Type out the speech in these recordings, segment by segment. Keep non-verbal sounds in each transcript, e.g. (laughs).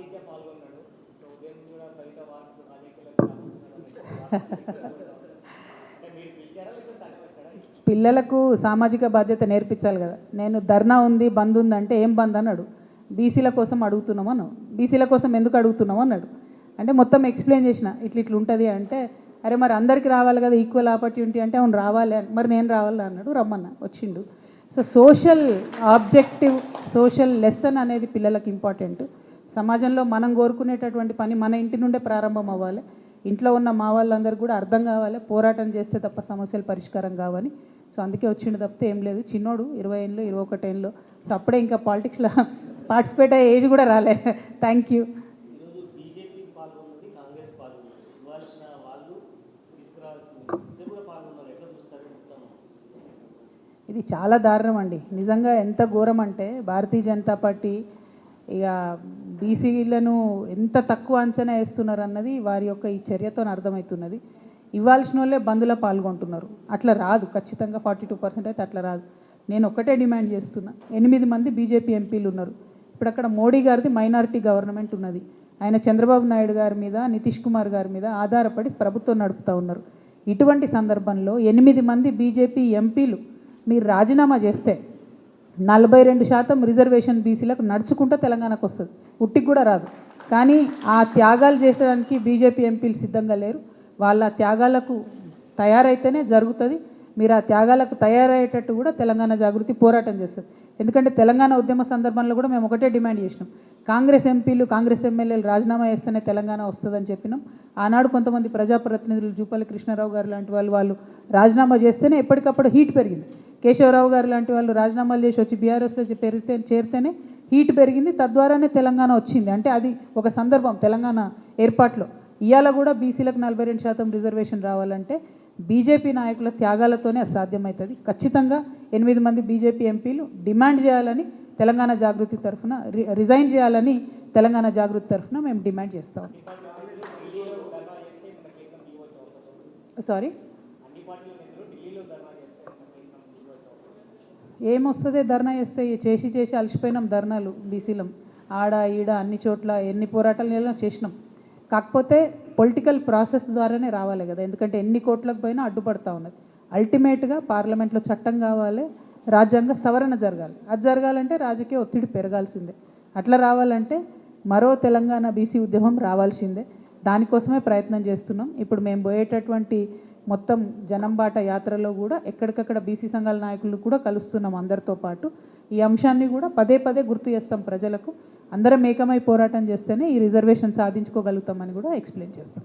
ఆదిత్య పాల్గొన్నాడు. సో ఉదయం కూడా కవిత (laughs) పిల్లలకు సామాజిక బాధ్యత నేర్పించాలి కదా. నేను ధర్నా ఉంది బంద్ ఉంది అంటే ఏం బంద్ అన్నాడు. బీసీల కోసం అడుగుతున్నాం అన్నాడు. బీసీల కోసం ఎందుకు అడుగుతున్నాం అన్నాడు. అంటే మొత్తం ఎక్స్ప్లెయిన్ చేసిన ఇట్లా ఇట్లా ఉంటుంది అంటే అరే మరి అందరికి రావాలి కదా ఈక్వల్ ఆపర్చునిటీ అంటే అవును రావాలి అని మరి నేను రావాలా అన్నాడు రమ్మన్న వచ్చిండు. So social objective social lesson అనేది పిల్లలకు ఇంపార్టెంట్ సమాజంలో మనం కోరుకునేటటువంటి పని మన ఇంటి నుండే ప్రారంభం అవ్వాలి. ఇంట్లో ఉన్న మా వాళ్ళందరూ కూడా అర్థం కావాలి. పోరాటం చేస్తే తప్ప సమస్యలు పరిష్కారం కావని. సో అందుకే వచ్చిండు తప్పితే ఏం లేదు. చిన్నోడు ఇరవై ఏళ్ళు ఇరవై ఒకటి ఏళ్ళు. సో అప్పుడే ఇంకా పాలిటిక్స్లో పార్టిసిపేట్ అయ్యే ఏజ్ కూడా రాలే. థ్యాంక్ యూ ఇది చాలా దారుణం అండి. నిజంగా ఎంత ఘోరం అంటే భారతీయ జనతా పార్టీ ఇక బీసీలను ఎంత తక్కువ అంచనా వేస్తున్నారు అన్నది వారి యొక్క ఈ చర్యతో అర్థమవుతున్నది. ఇవ్వాల్సిన వాళ్ళే బంద్లో పాల్గొంటున్నారు. అట్లా రాదు. ఖచ్చితంగా ఫార్టీ టూ పర్సెంట్ అయితే అట్లా రాదు. నేను ఒకటే డిమాండ్ చేస్తున్నా. ఎనిమిది మంది బీజేపీ ఎంపీలు ఉన్నారు. ఇప్పుడు అక్కడ మోడీ గారిది మైనారిటీ గవర్నమెంట్ ఉన్నది. ఆయన చంద్రబాబు నాయుడు గారి మీద నితీష్ కుమార్ గారి మీద ఆధారపడి ప్రభుత్వం నడుపుతూ ఉన్నారు. ఇటువంటి సందర్భంలో ఎనిమిది మంది బీజేపీ ఎంపీలు మీరు రాజీనామా చేస్తే నలభై రెండు శాతం రిజర్వేషన్ బీసీలకు నడుచుకుంటూ తెలంగాణకు వస్తుంది. ఉట్టికి కూడా రాదు. కానీ ఆ త్యాగాలు చేసడానికి బీజేపీ ఎంపీలు సిద్ధంగా లేరు. వాళ్ళ త్యాగాలకు తయారైతేనే జరుగుతుంది. మీరు ఆ త్యాగాలకు తయారయ్యేటట్టు కూడా తెలంగాణ జాగృతి పోరాటం చేస్తుంది. ఎందుకంటే తెలంగాణ ఉద్యమ సందర్భంలో కూడా మేము ఒకటే డిమాండ్ చేసినాం. కాంగ్రెస్ ఎంపీలు కాంగ్రెస్ ఎమ్మెల్యేలు రాజీనామా చేస్తేనే తెలంగాణ వస్తుందని చెప్పినాం. ఆనాడు కొంతమంది ప్రజాప్రతినిధులు జూపల్లి కృష్ణారావు గారు లాంటి వాళ్ళు వాళ్ళు రాజీనామా చేస్తేనే ఎప్పటికప్పుడు హీట్ పెరిగింది. కేశవరావు గారు లాంటి వాళ్ళు రాజీనామాలు చేసి వచ్చి బీఆర్ఎస్లో పెరిగితే చేరితేనే హీట్ పెరిగింది. తద్వారానే తెలంగాణ వచ్చింది. అంటే అది ఒక సందర్భం తెలంగాణ ఏర్పాట్లో. ఇవాళ కూడా బీసీలకు నలభై రెండు శాతం రిజర్వేషన్ రావాలంటే బీజేపీ నాయకుల త్యాగాలతోనే అది సాధ్యమవుతుంది. ఖచ్చితంగా ఎనిమిది మంది బీజేపీ ఎంపీలు డిమాండ్ చేయాలని తెలంగాణ జాగృతి తరఫున రి- రిజైన్ చేయాలని తెలంగాణ జాగృతి తరఫున మేము డిమాండ్ చేస్తాం. సారీ? ఏమొస్తుంది ధర్నా చేస్తే? చేసి చేసి అలసిపోయినాం ధర్నాలు బీసీలం. ఆడ ఈడ అన్ని చోట్ల ఎన్ని పోరాటాలు చేయాలో చేసినాం. కాకపోతే పొలిటికల్ ప్రాసెస్ ద్వారానే రావాలి కదా. ఎందుకంటే ఎన్ని కోట్లకు పోయినా అడ్డుపడతా ఉన్నది. అల్టిమేట్గా పార్లమెంట్లో చట్టం కావాలి రాజ్యాంగ సవరణ జరగాలి. అది జరగాలంటే రాజకీయ ఒత్తిడి పెరగాల్సిందే. అట్లా రావాలంటే మరో తెలంగాణ బీసీ ఉద్యమం రావాల్సిందే. దానికోసమే ప్రయత్నం చేస్తున్నాం. ఇప్పుడు మేము పోయేటటువంటి మొత్తం జనంబాట యాత్రలో కూడా ఎక్కడికక్కడ బీసీ సంఘాల నాయకులు కూడా కలుస్తున్నాం అందరితో పాటు. ఈ అంశాన్ని కూడా పదే పదే గుర్తు చేస్తాం ప్రజలకు. అందరం ఏకమై పోరాటం చేస్తేనే ఈ రిజర్వేషన్ సాధించుకోగలుగుతామని కూడా ఎక్స్ప్లెయిన్ చేస్తాం.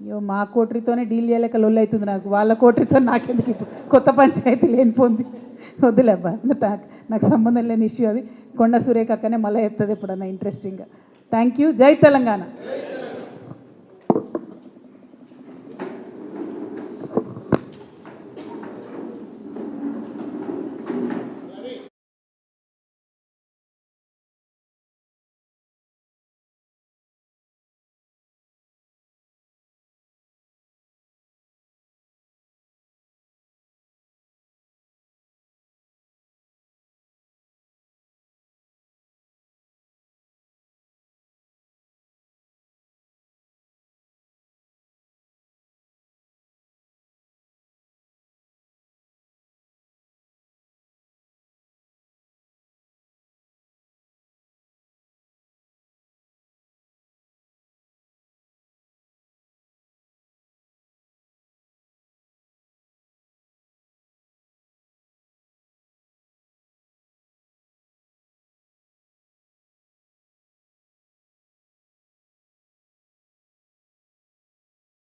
అయ్యో మా కోటరీతోనే డీల్ చేయలేక లొల్లి అవుతుంది నాకు. వాళ్ళ కోటరీతో నాకెందుకు ఇప్పుడు? కొత్త పంచాయతీ లేనిపోంది వద్దులేబ్బా నాకు సంబంధం లేని ఇష్యూ అది. కొండ సురేఖ అక్కనే మళ్ళీ చెప్తుంది ఎప్పుడన్నా ఇంట్రెస్టింగ్గా థ్యాంక్ యూ జై తెలంగాణ.